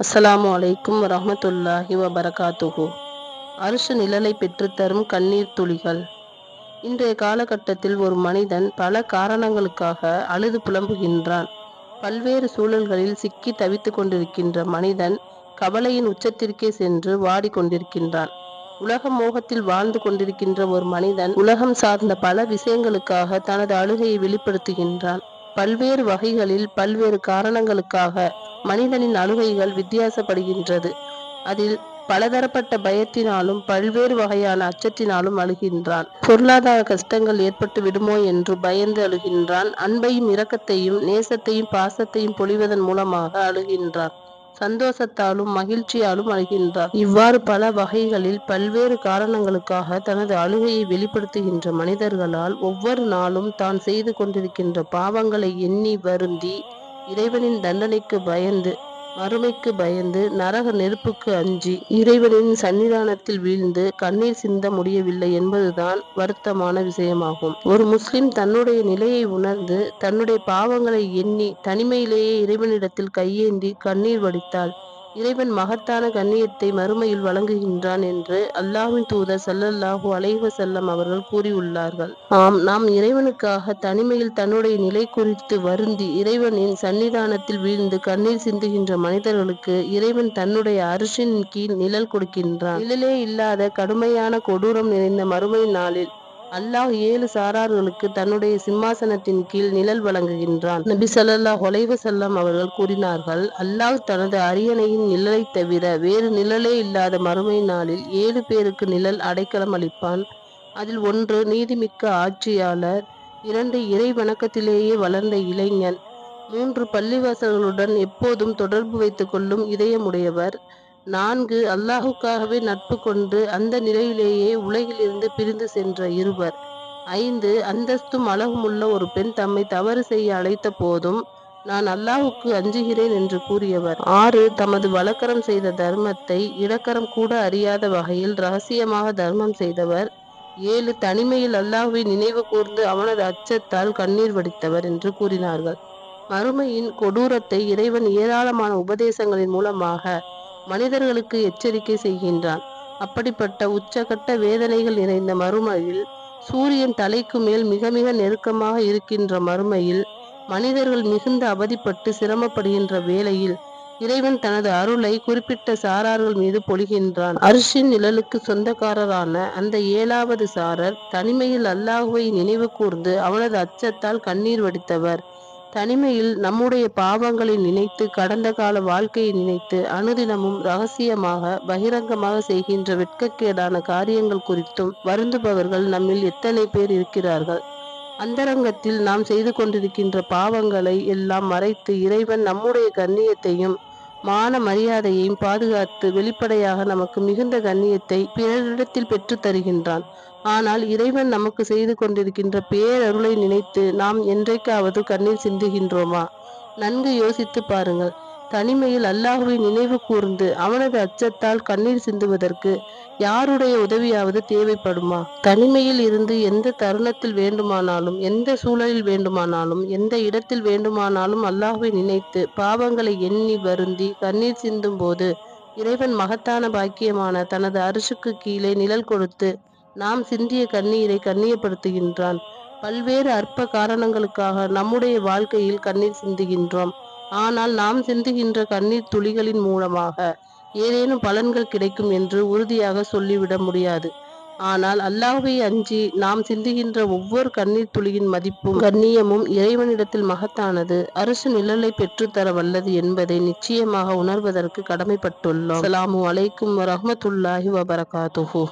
அஸ்லாம் அலைக்கும் வரஹ்மத்துல்லாஹி வபரகாத்துஹு. அரசு நிழலை பெற்றுத்தரும் கண்ணீர் துளிகள். இன்றைய காலகட்டத்தில் ஒரு மனிதன் பல காரணங்களுக்காக அழுது புலம்புகின்றான். பல்வேறு சூழல்களில் சிக்கி தவித்துக் கொண்டிருக்கின்ற மனிதன் கவலையின் உச்சத்திற்கே சென்று வாடிக்கொண்டிருக்கின்றான் உலக மோகத்தில் வாழ்ந்து கொண்டிருக்கின்ற ஒரு மனிதன் உலகம் சார்ந்த பல விஷயங்களுக்காக தனது அழுகையை வெளிப்படுத்துகின்றான். பல்வேறு வகைகளில் பல்வேறு காரணங்களுக்காக மனிதனின் அழுகைகள் வித்தியாசப்படுகின்றது. அதில் பலதரப்பட்ட பயத்தினாலும் பல்வேறு வகையான அச்சத்தினாலும் அழுகின்றான். பொருளாதார கஷ்டங்கள் ஏற்பட்டு விடுமோ என்று பயந்து அழுகின்றான். அன்பையும் இரக்கத்தையும் நேசத்தையும் பாசத்தையும் பொழிவதன் மூலமாக அழுகின்றான். சந்தோஷத்தாலும் மகிழ்ச்சியாலும் அழுகின்றார். இவ்வாறு பல வகைகளில் பல்வேறு காரணங்களுக்காக தனது அழுகையை வெளிப்படுத்துகின்ற மனிதர்களால் ஒவ்வொரு நாளும் தான் செய்து கொண்டிருக்கின்ற பாவங்களை எண்ணி வருந்தி இறைவனின் தண்டனைக்கு பயந்து வறுமைக்கு பயந்து நரக நெருப்புக்கு அஞ்சி இறைவனின் சன்னிதானத்தில் வீழ்ந்து கண்ணீர் சிந்த முடியவில்லை என்பதுதான் வருத்தமான விஷயமாகும். ஒரு முஸ்லிம் தன்னுடைய நிலையை உணர்ந்து தன்னுடைய பாவங்களை எண்ணி தனிமையிலேயே இறைவனிடத்தில் கையேந்தி கண்ணீர் வடித்தால் இறைவன் மகத்தான கண்ணியத்தை மறுமையில் வழங்குகின்றான் என்று அல்லாஹ்வின் தூதர் சல்லல்லாஹு அலைவ செல்லம் அவர்கள் கூறியுள்ளார்கள். ஆம் நாம் இறைவனுக்காக தனிமையில் தன்னுடைய நிலை குறித்து வருந்தி இறைவனின் சன்னிதானத்தில் வீழ்ந்து கண்ணீர் சிந்துகின்ற மனிதர்களுக்கு இறைவன் தன்னுடைய அரிசின் கீழ் நிழல் கொடுக்கின்றான். நிழலே இல்லாத கடுமையான கொடூரம் நிறைந்த மறுமை நாளில் அல்லாஹ் ஏழு சாரார்களுக்கு தன்னுடைய சிம்மாசனத்தின் கீழ் நிழல் வழங்குகின்றான். நபி ஸல்லல்லாஹு ஒலைவ செல்லம் அவர்கள் கூறினார்கள் அல்லாஹ் தனது அரியணையின் நிழலை தவிர வேறு நிழலே இல்லாத மறுமை நாளில் ஏழு பேருக்கு நிழல் அடைக்கலம் அளிப்பான். அதில் ஒன்று நீதிமிக்க ஆட்சியாளர் இரண்டு இறை வணக்கத்திலேயே வளர்ந்த இளைஞன் மூன்று பள்ளிவாசல்களுடன் எப்போதும் தொடர்பு வைத்துக் கொள்ளும் இதயமுடையவர் நான்கு அல்லாஹுக்காகவே நட்பு கொண்டு அந்த நிலையிலேயே உலகிலிருந்து பிரிந்து சென்ற இருவர். ஐந்து அந்தஸ்தும் அழகுமுள்ள ஒரு பெண் தம்மை தவறு செய்ய அழைத்த போதும் நான் அல்லாஹுக்கு அஞ்சுகிறேன் என்று கூறியவர். ஆறு தமது வழக்கரம் செய்த தர்மத்தை இடக்கரம் கூட அறியாத வகையில் ரகசியமாக தர்மம் செய்தவர். ஏழு தனிமையில் அல்லாஹுவை நினைவு கூர்ந்து அவனது அச்சத்தால் கண்ணீர் வடித்தவர் என்று கூறினார்கள். மறுமையின் கொடூரத்தை இறைவன் ஏராளமான உபதேசங்களின் மூலமாக மனிதர்களுக்கு எச்சரிக்கை செய்கின்றான். அப்படிப்பட்ட உச்சகட்ட வேதனைகள் நிறைந்த மறுமையில் சூரியன் தலைக்கு மேல் மிக மிக நெருக்கமாக இருக்கின்ற மறுமையில் மனிதர்கள் மிகுந்த அவதிப்பட்டு சிரமப்படுகின்ற வேளையில் இறைவன் தனது அருளை குறிப்பிட்ட சாரார்கள் மீது பொழிகின்றான். அரிசின் நிழலுக்கு சொந்தக்காரரான அந்த ஏழாவது சாரர் தனிமையில் அல்லாஹுவை நினைவு கூர்ந்து அவனது அச்சத்தால் கண்ணீர் வடித்தவர். தனிமையில் நம்முடைய பாவங்களை நினைத்து கடந்த கால வாழ்க்கையை நினைத்து அனுதினமும் ரகசியமாக பகிரங்கமாக செய்கின்ற வெட்கக்கேடான காரியங்கள் குறித்தும் வருந்துபவர்கள் நம்மில் எத்தனை பேர் இருக்கிறார்கள்? அந்தரங்கத்தில் நாம் செய்து கொண்டிருக்கின்ற பாவங்களை எல்லாம் மறைத்து இறைவன் நம்முடைய கண்ணியத்தையும் மான மரியாதையையும் பாதுகாத்து வெளிப்படையாக நமக்கு மிகுந்த கண்ணியத்தை பிறரிடத்தில் பெற்று தருகின்றான். ஆனால் இறைவன் நமக்கு செய்து கொண்டிருக்கின்ற பேரருளை நினைத்து நாம் என்றைக்காவது கண்ணீர் சிந்துகின்றோமா? நன்கு யோசித்து பாருங்கள். தனிமையில் அல்லாஹுவை நினைவு கூர்ந்து அவனது அச்சத்தால் கண்ணீர் சிந்துவதற்கு யாருடைய உதவியாவது தேவைப்படுமா? தனிமையில் இருந்து எந்த தருணத்தில் வேண்டுமானாலும் எந்த சூழலில் வேண்டுமானாலும் எந்த இடத்தில் வேண்டுமானாலும் அல்லாஹுவை நினைத்து பாவங்களை எண்ணி வருந்தி கண்ணீர் சிந்தும் போது இறைவன் மகத்தான பாக்கியமான தனது அரிசுக்கு கீழே நிழல் கொடுத்து நாம் சிந்திய கண்ணீரை கண்ணியப்படுத்துகின்றான். பல்வேறு அற்ப காரணங்களுக்காக நம்முடைய வாழ்க்கையில் கண்ணீர் சிந்துகின்றோம். ஆனால் நாம் சிந்துகின்ற கண்ணீர் துளிகளின் மூலமாக ஏதேனும் பலன்கள் கிடைக்கும் என்று உறுதியாக சொல்லிவிட முடியாது. ஆனால் அல்லாஹை அஞ்சி நாம் சிந்துகின்ற ஒவ்வொரு கண்ணீர் துளியின் மதிப்பும் கண்ணியமும் இறைவனிடத்தில் மகத்தானது. அரசு நிழலை பெற்றுத்தர வல்லது என்பதை நிச்சயமாக உணர்வதற்கு கடமைப்பட்டுள்ளோம். அலாமு அலைக்கும் வரஹ்மத்துல்லாஹி வபரகாத்துஹு.